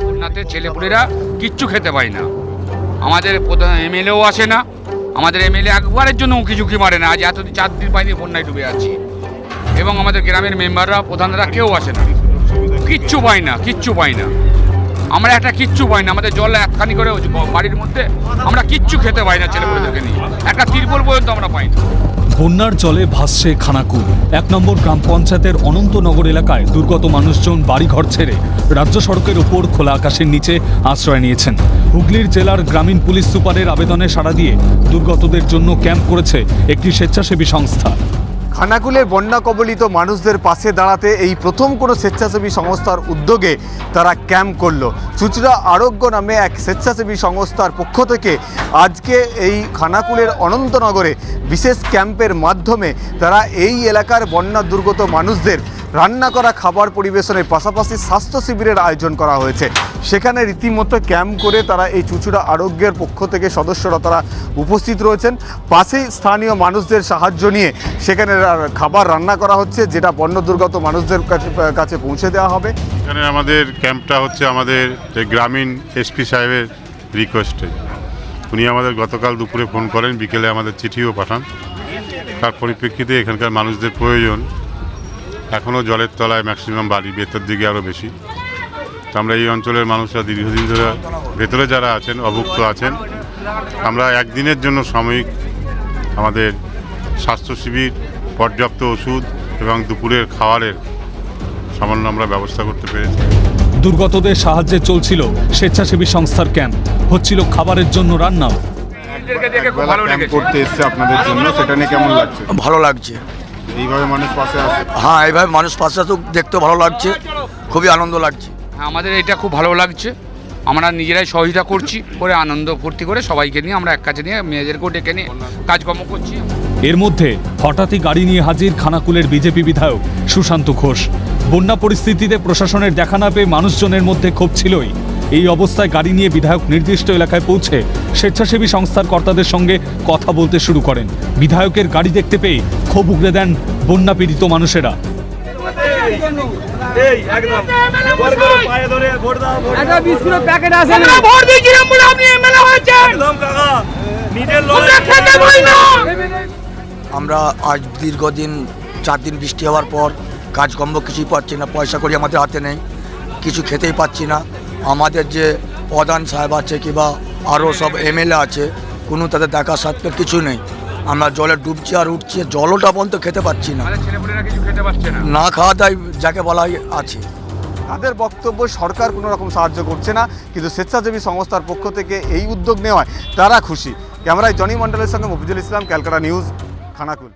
খুলনাতে ছেলেপুলেরা কিচ্ছু খেতে পায় না। আমাদের প্রধান এমএলএও আসে না। আমাদের এমএলএ একবারের জন্য উঁকি ঝুঁকি মারে না। আজ এতদিন চার দিন পাইনি বন্যায় ডুবে আছি। এবং আমাদের গ্রামের মেম্বাররা প্রধানরা কেউ আসে না। কিচ্ছু পায় না কিচ্ছু পায় না। আমরা একটা কিচ্ছু পাই না, আমাদের জল একখানি করে বাড়ির মধ্যে আমরা কিচ্ছু খেতে পাই না ছেলেপুলেদেরকে নিয়ে। একটা তিরপল পর্যন্ত আমরা পাই না। বন্যার জলে ভাসছে খানাকুল। এক নম্বর গ্রাম পঞ্চায়েতের অনন্তনগর এলাকায় দুর্গত মানুষজন বাড়িঘর ছেড়ে রাজ্য সড়কের ওপর খোলা আকাশের নিচে আশ্রয় নিয়েছেন। হুগলির জেলার গ্রামীণ পুলিশ সুপারের আবেদনে সাড়া দিয়ে দুর্গতদের জন্য ক্যাম্প করেছে একটি স্বেচ্ছাসেবী সংস্থা। খানাকুলের বন্যা কবলিত মানুষদের পাশে দাঁড়াতে এই প্রথম কোনো স্বেচ্ছাসেবী সংস্থার উদ্যোগে তারা ক্যাম্প করল। চুচড়া আরোগ্য নামে এক স্বেচ্ছাসেবী সংস্থার পক্ষ থেকে আজকে এই খানাকুলের অনন্তনগরে বিশেষ ক্যাম্পের মাধ্যমে তারা এই এলাকার বন্যা দুর্গত মানুষদের রান্না করা খাবার পরিবেশনের পাশাপাশি স্বাস্থ্য শিবিরের আয়োজন করা হয়েছে। সেখানে রীতিমতো ক্যাম্প করে তারা এই চুচুড়া আরোগ্যের পক্ষ থেকে সদস্যরা তারা উপস্থিত রয়েছেন। পাশেই স্থানীয় মানুষদের সাহায্য নিয়ে সেখানে খাবার রান্না করা হচ্ছে, যেটা বন্য দুর্গত মানুষদের কাছে পৌঁছে দেওয়া হবে। এখানে আমাদের ক্যাম্পটা হচ্ছে আমাদের যে গ্রামীণ এসপি সাহেবের রিকোয়েস্টে উনি আমাদের গতকাল দুপুরে ফোন করেন, বিকেলে আমাদের চিঠিও পাঠান। তার পরিপ্রেক্ষিতে এখানকার মানুষদের প্রয়োজন এখনও জলের তলায় ম্যাক্সিমাম বাড়ি ভেতর দিকে আরও বেশি। তো আমরা এই অঞ্চলের মানুষরা দীর্ঘদিন ধরে ভেতরে যারা আছেন অভুক্ত আছেন আমরা একদিনের জন্য সাময়িক আমাদের স্বাস্থ্য শিবির পর্যাপ্ত ওষুধ এবং দুপুরের খাবারের সামান্য আমরা ব্যবস্থা করতে পেরেছি। দুর্গতদের সাহায্যে চলছিল স্বেচ্ছাসেবী সংস্থার ক্যাম্প। হচ্ছিল খাবারের জন্য রান্নাও এদেরকে দেখে খুব ভালো ক্যাম্প লেগেছে করতে এসছে আপনাদের জন্য সেটা নিয়ে কেমন লাগছে? ভালো লাগছে। এইভাবে মানুষ পাশে আছে। হ্যাঁ এইভাবে মানুষ পাশে তো দেখতেও ভালো লাগছে খুবই আনন্দ লাগছে। হ্যাঁ, আমাদের এটা খুব ভালো লাগছে। আমরা নিজেরাই সহযোগিতা করছি করে আনন্দ ফুর্তি করে সবাইকে নিয়ে আমরা এক কাছে নিয়ে মেয়েদেরকেও ডেকে নিয়ে কাজকর্ম করছি। এর মধ্যে হঠাৎই গাড়ি নিয়ে হাজির খানাকুলের বিজেপি বিধায়ক সুশান্ত ঘোষ। বন্যা পরিস্থিতিতে প্রশাসনের দেখা না পেয়ে মানুষজনের মধ্যে ক্ষোভ ছিলই। এই অবস্থায় গাড়ি নিয়ে বিধায়ক নির্দিষ্ট এলাকায় পৌঁছে স্বেচ্ছাসেবী সংস্থার কর্তাদের সঙ্গে কথা বলতে শুরু করেন। বিধায়কের গাড়ি দেখতে পেয়ে ক্ষোভ উগড়ে দেন বন্যা পীড়িত মানুষেরা। আমরা আজ দীর্ঘদিন চার দিন বৃষ্টি হওয়ার পর কাজকর্ম কিছুই পাচ্ছি না পয়সা করি আমাদের হাতে নেই কিছু খেতেই পাচ্ছি না। আমাদের যে প্রধান সাহেব আছে কিংবা আরও সব এমএলএ আছে কোনো তাদের দেখা সাক্ষাৎ কিছু নেই। আমরা জলে ডুবছি আর উঠছি জলটা পর্যন্ত খেতে পাচ্ছি না। আমাদের ছেলেপুলেরা কিছু খেতে পারছে না। না খাওয়া দাওয়াই যাকে বলা আছে। তাদের বক্তব্য সরকার কোনো রকম সাহায্য করছে না কিন্তু স্বেচ্ছাসেবী সংস্থার পক্ষ থেকে এই উদ্যোগ নেওয়ায় তারা খুশি। ক্যামেরায় জনি মণ্ডলের সঙ্গে মফিজুল ইসলাম ক্যালকাটা নিউজ খানাকুল।